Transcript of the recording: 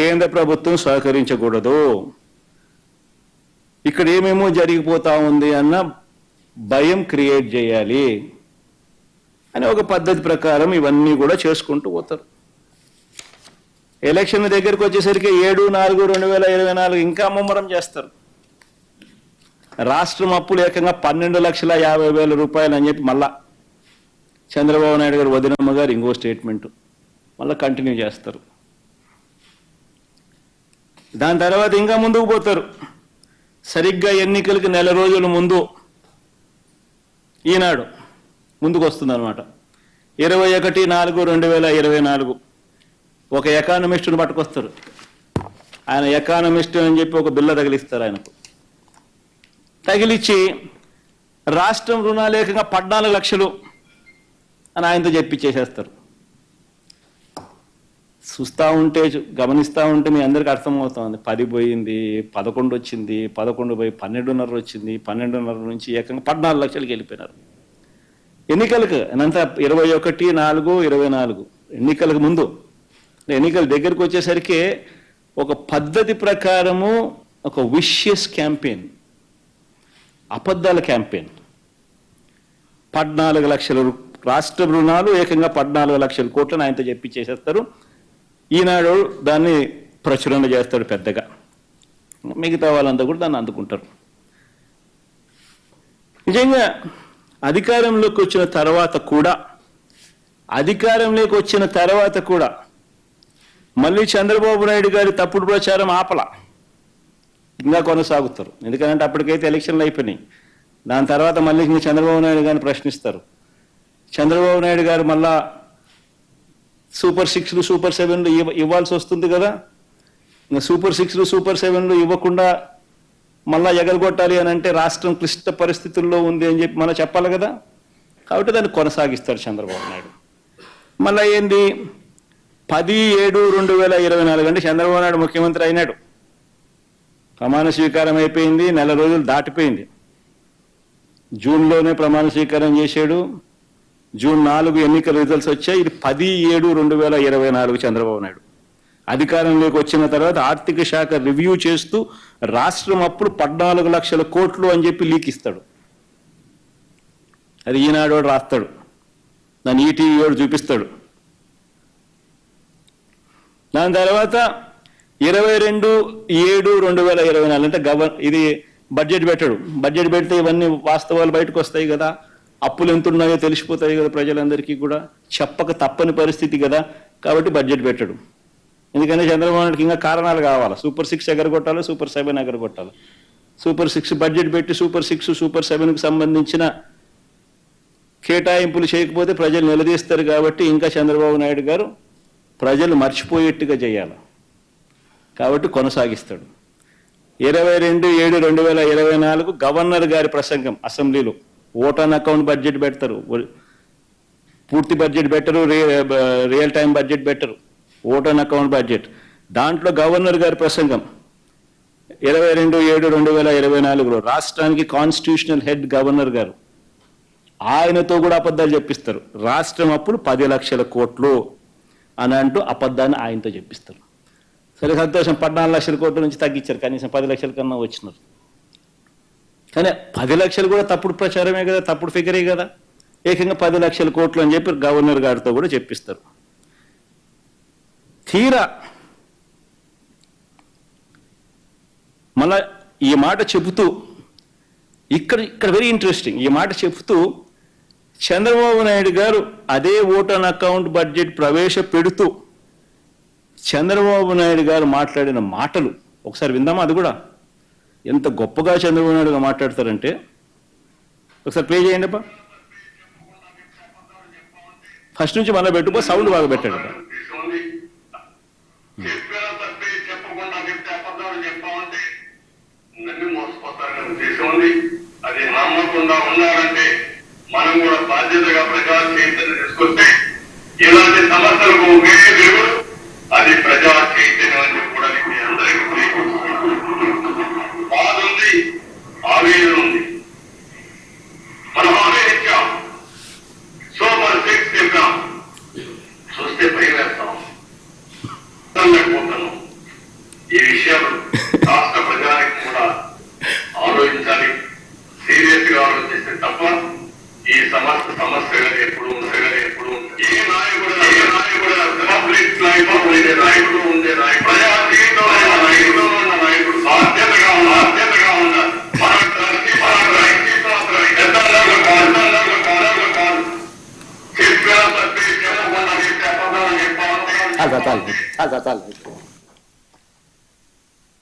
కేంద్ర ప్రభుత్వం సహకరించకూడదు. ఇక్కడ ఏమేమో జరిగిపోతా ఉంది అన్న భయం క్రియేట్ చేయాలి అని ఒక పద్ధతి ప్రకారం ఇవన్నీ కూడా చేసుకుంటూ పోతారు. ఎలక్షన్ దగ్గరికి వచ్చేసరికి ఏడు నాలుగు రెండు వేల ఇరవై నాలుగు ఇంకా ముమ్మరం చేస్తారు. రాష్ట్రం అప్పులు ఏకంగా పన్నెండు లక్షల యాభై వేల రూపాయలు అని చెప్పి మళ్ళా చంద్రబాబు నాయుడు గారు వదినమ్మ గారు ఇంకో స్టేట్మెంట్ మళ్ళీ కంటిన్యూ చేస్తారు. దాని తర్వాత ఇంకా ముందుకు పోతారు. సరిగ్గా ఎన్నికలకి నెల రోజుల ముందు ఈనాడు ముందుకు వస్తుంది అనమాట ఇరవై ఒకటి నాలుగు రెండు వేల ఇరవై నాలుగు. ఒక ఎకానమిస్టును పట్టుకొస్తారు. ఆయన ఎకానమిస్ట్ అని చెప్పి ఒక బిల్ల తగిలిస్తారు ఆయనకు. తగిలిచ్చి రాష్ట్రం రుణాలేకంగా పద్నాలుగు లక్షలు అని ఆయనతో చెప్పి చేసేస్తారు. చూస్తూ ఉంటే గమనిస్తూ ఉంటే మీ అందరికీ అర్థమవుతుంది. పది పోయింది పదకొండు వచ్చింది పదకొండు పోయి పన్నెండున్నర వచ్చింది పన్నెండున్నర నుంచి ఏకంగా పద్నాలుగు లక్షలకి వెళ్ళిపోయినారు. ఎన్నికలకు అనంత ఇరవై ఒకటి నాలుగు ఇరవై నాలుగు ఎన్నికలకు ముందు. ఎన్నికల దగ్గరికి వచ్చేసరికి ఒక పద్ధతి ప్రకారము ఒక విషియస్ క్యాంపెయిన్ అబద్ధాల క్యాంపెయిన్ పద్నాలుగు లక్షల రాష్ట్ర రుణాలు ఏకంగా పద్నాలుగు లక్షల కోట్లను ఆయనతో చెప్పి చేసేస్తారు. ఈనాడు దాన్ని ప్రచురణ చేస్తాడు పెద్దగా. మిగతా వాళ్ళంతా కూడా దాన్ని అందుకుంటారు. నిజంగా అధికారంలోకి వచ్చిన తర్వాత కూడా అధికారంలోకి వచ్చిన తర్వాత కూడా మళ్ళీ చంద్రబాబు నాయుడు గారి తప్పుడు ప్రచారం ఆపల. ఇంకా కొనసాగుతారు. ఎందుకంటే అప్పటికైతే ఎలక్షన్లు అయిపోయినాయి. దాని తర్వాత మళ్ళీ చంద్రబాబు నాయుడు గారిని ప్రశ్నిస్తారు. చంద్రబాబు నాయుడు గారు మళ్ళా సూపర్ సిక్స్లు సూపర్ సెవెన్లు ఇవ్వ ఇవ్వాల్సి వస్తుంది కదా? ఇంకా సూపర్ సిక్స్లు సూపర్ సెవెన్లు ఇవ్వకుండా మళ్ళా ఎగలగొట్టాలి అని అంటే రాష్ట్రం క్లిష్ట పరిస్థితుల్లో ఉంది అని చెప్పి మనం చెప్పాలి కదా? కాబట్టి దాన్ని కొనసాగిస్తాడు చంద్రబాబు నాయుడు. మళ్ళా ఏంది? పది ఏడు రెండు వేల ఇరవై నాలుగు అంటే చంద్రబాబు నాయుడు ముఖ్యమంత్రి అయినాడు. ప్రమాణ స్వీకారం అయిపోయింది నెల రోజులు దాటిపోయింది. జూన్లోనే ప్రమాణ స్వీకారం చేశాడు. జూన్ నాలుగు ఎన్నికల రిజల్ట్స్ వచ్చాయి. ఇది పది ఏడు రెండు వేల ఇరవై నాలుగు చంద్రబాబు నాయుడు. అధికారంలోకి వచ్చిన తర్వాత ఆర్థిక శాఖ రివ్యూ చేస్తూ రాష్ట్రం అప్పుడు పద్నాలుగు లక్షల కోట్లు అని చెప్పి లీక్ ఇస్తాడు. అది ఈనాడు రాస్తాడు. దాన్ని ఈటీవీ వాడు చూపిస్తాడు. దాని తర్వాత ఇరవై రెండు ఏడు రెండు వేల ఇరవై నాలుగు అంటే గవర్ ఇది బడ్జెట్ పెట్టడు. బడ్జెట్ పెడితే ఇవన్నీ వాస్తవాలు బయటకు వస్తాయి కదా. అప్పులు ఎంత ఉన్నాయో తెలిసిపోతాయి కదా ప్రజలందరికీ కూడా. చెప్పక తప్పని పరిస్థితి కదా. కాబట్టి బడ్జెట్ పెట్టడు. ఎందుకంటే చంద్రబాబు నాయుడుకి ఇంకా కారణాలు కావాలి. సూపర్ సిక్స్ ఎగరగొట్టాలి? సూపర్ సెవెన్ ఎగరగొట్టాలి? సూపర్ సిక్స్ బడ్జెట్ పెట్టి సూపర్ సిక్స్ సూపర్ సెవెన్కి సంబంధించిన కేటాయింపులు చేయకపోతే ప్రజలు నిలదీస్తారు కాబట్టి ఇంకా చంద్రబాబు నాయుడు గారు ప్రజలు మర్చిపోయేట్టుగా చేయాలి. కాబట్టి కొనసాగిస్తాడు. ఇరవై రెండు ఏడు రెండు వేల ఇరవై నాలుగు గవర్నర్ గారి ప్రసంగం అసెంబ్లీలో. ఓటాన్ అకౌంట్ బడ్జెట్ పెడతారు. పూర్తి బడ్జెట్ పెట్టరు బ- రియల్ టైం బడ్జెట్ పెట్టరు. Vote on account budget. దాంట్లో గవర్నర్ గారి ప్రసంగం. ఇరవై రెండు ఏడు రెండు వేల ఇరవై నాలుగులో రాష్ట్రానికి కాన్స్టిట్యూషనల్ హెడ్ గవర్నర్ గారు ఆయనతో కూడా అబద్ధాలు చెప్పిస్తారు. రాష్ట్రం అప్పుడు పది లక్షల కోట్లు అని అంటూ అబద్ధాన్ని ఆయనతో చెప్పిస్తారు. సరే సంతోషం. పద్నాలుగు లక్షల కోట్ల నుంచి తగ్గించారు. కనీసం పది లక్షల కన్నా వచ్చినారు. కానీ పది లక్షలు కూడా తప్పుడు ప్రచారమే కదా తప్పుడు ఫిగరే కదా. ఏకంగా పది లక్షల కోట్లు అని చెప్పి గవర్నర్ గారితో కూడా చెప్పిస్తారు. తీరా మళ్ళా ఈ మాట చెబుతూ ఇక్కడ ఇక్కడ వెరీ ఇంట్రెస్టింగ్ ఈ మాట చెబుతూ చంద్రబాబు నాయుడు గారు అదే ఓటన్ అకౌంట్ బడ్జెట్ ప్రవేశపెడుతూ చంద్రబాబు నాయుడు గారు మాట్లాడిన మాటలు ఒకసారి విందామా అది కూడా? ఎంత గొప్పగా చంద్రబాబు నాయుడు గారు మాట్లాడతారంటే ఒకసారి ప్లే చేయండి అబ్బా. ఫస్ట్ నుంచి మళ్ళీ పెట్టుకో సౌండ్ బాగా పెట్టాడు ఉంది అది నమ్మకుండా మనం కూడా బాధ్యతగా ప్రజా చైతన్యం తీసుకొస్తే ఇలాంటి సమస్యలకు చెప్పిన తప్పి చెప్పకుండా చెప్పి అబద్ధాలు